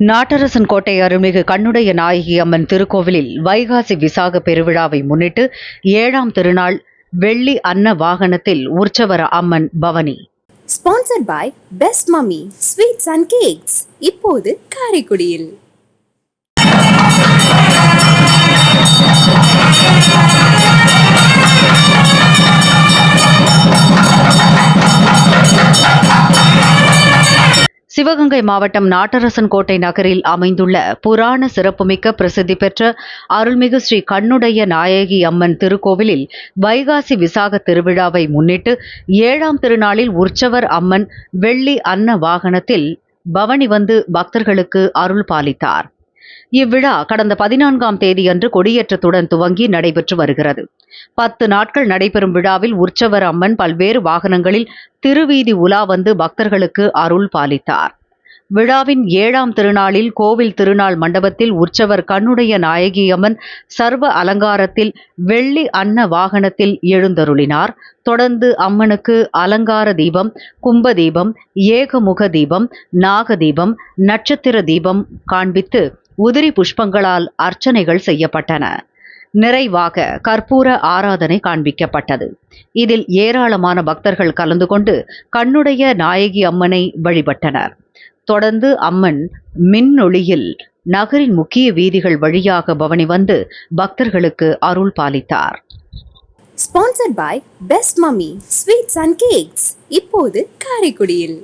நாட்டரசன் கோட்டை அருள்மிகு கண்ணுடைய நாயகி அம்மன் திருக்கோவிலில் வைகாசி விசாக பெருவிழாவை முன்னிட்டு ஏழாம் திருநாள் வெள்ளி அன்ன வாகனத்தில் உற்சவர அம்மன் பவனி. Sponsored by Best Mummy Sweets and Cakes இப்போது காரைக்குடியில். சிவகங்கை மாவட்டம் நாட்டரசன் கோட்டை நகரில் அமைந்துள்ள புராண சிறப்புமிக்க பிரசித்தி பெற்ற அருள்மிகு ஸ்ரீ கண்ணுடைய நாயகி அம்மன் திருக்கோவிலில் வைகாசி விசாக திருவிழாவை முன்னிட்டு ஏழாம் திருநாளில் உற்சவர் அம்மன் வெள்ளி அன்ன வாகனத்தில் பவனி வந்து பக்தர்களுக்கு அருள் பாலித்தார். இவ்விழா கடந்த பதினான்காம் தேதியன்று கொடியேற்றத்துடன் துவங்கி நடைபெற்று வருகிறது. பத்து நாட்கள் நடைபெறும் விழாவில் உற்சவர் அம்மன் பல்வேறு வாகனங்களில் திருவீதி உலா வந்து பக்தர்களுக்கு அருள் பாலித்தார். விழாவின் ஏழாம் திருநாளில் கோவில் திருநாள் மண்டபத்தில் உற்சவர் கண்ணுடைய நாயகியம்மன் சர்வ அலங்காரத்தில் வெள்ளி அன்ன வாகனத்தில் எழுந்தருளினார். தொடர்ந்து அம்மனுக்கு அலங்கார தீபம் கும்ப தீபம் ஏகமுக தீபம் நாக தீபம் நட்சத்திர தீபம் காண்பித்து உதிரி புஷ்பங்களால் அர்ச்சனைகள் செய்யப்பட்டன. நிறைவாக கற்பூர ஆராதனை காண்பிக்கப்பட்டது. இதில் ஏராளமான பக்தர்கள் கலந்து கொண்டு கண்ணுடைய நாயகி அம்மனை வழிபட்டனர். தொடர்ந்து அம்மன் மின்னொளியில் நகரின் முக்கிய வீதிகள் வழியாக பவனி வந்து பக்தர்களுக்கு அருள் பாலித்தார். Sponsored by Best Mummy Sweets and Cakes இப்போது காரைக்குடியில்.